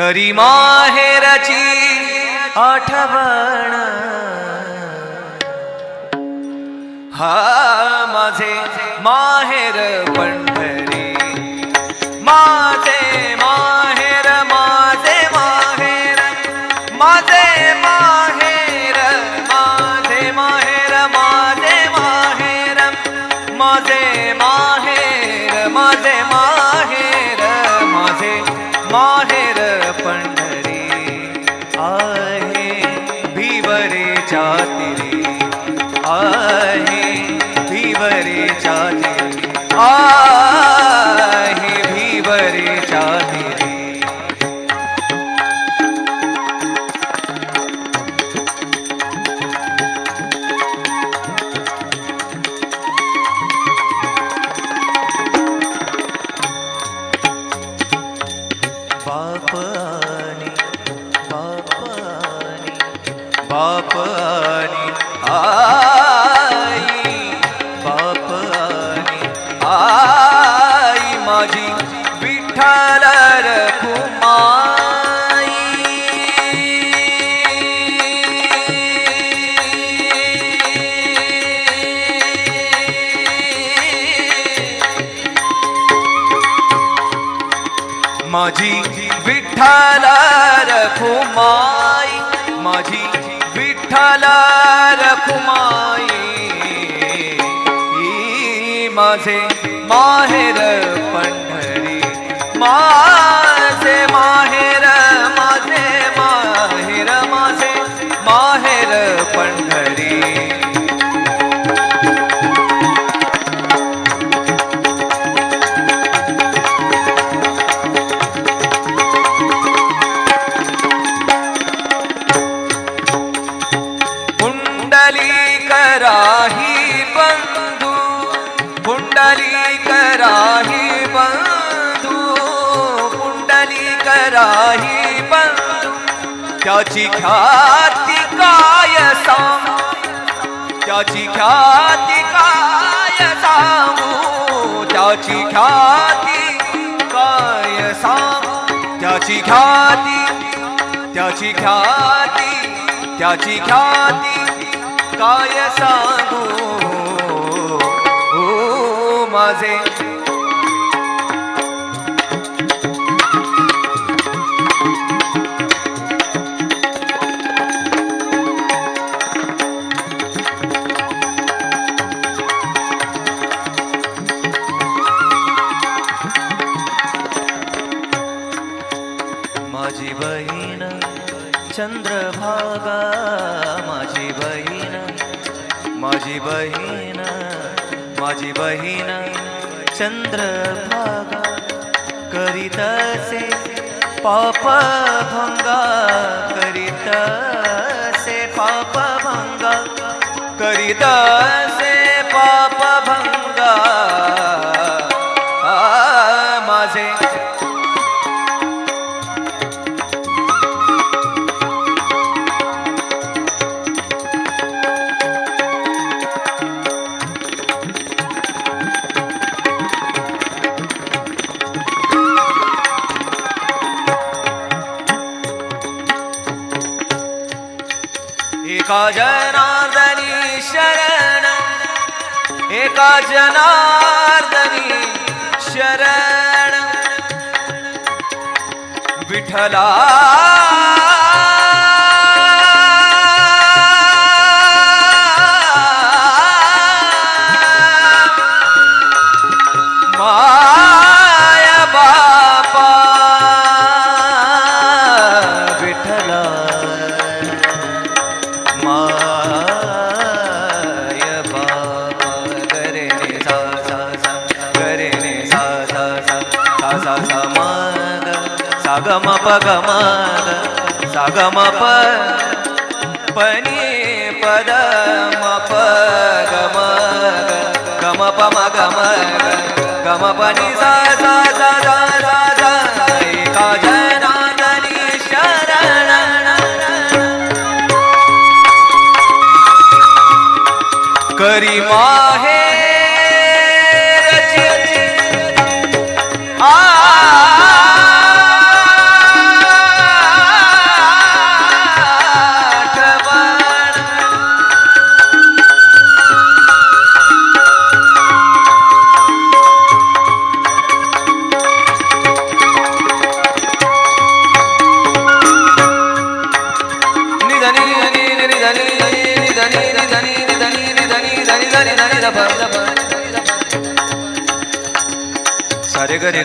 करी माहेराची आठवण. हा माझे माहेर पंढर. आई बाप आणि आई माझी विठ्ठल रखुमाई माझी विठ्ठल रखुमाई माझी विठ्ठल रखुमाई. माझे माहेर पंढरी. माझे माहेर माझे माहेर माझे माहेर पंढरी. त्याची ख्याती काय सांग? त्याची ख्याती काय सांगू? त्याची ख्याती काय सांगू? त्याची ख्याती त्याची ख्याती त्याची ख्याती काय सांगू? ओ माझे माझी बहीण माझी बहीण चंद्रभागा करीतसे पापभंगा करीतसे से करीतसे पापभंगा माझे जनार्दनी शरण एका जनार्दनी शरण. विठला सागम पगम सागम प पनी पद मप गम गम पम गम गम पनि सा सा सा सारे गरी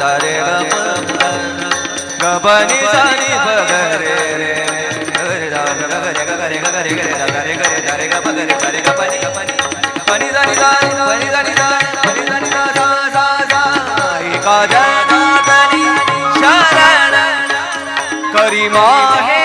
सारे गबनी सारी बगरे रे करी माहे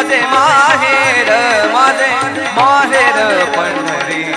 माझे माहेर माझे माहेर पंढरी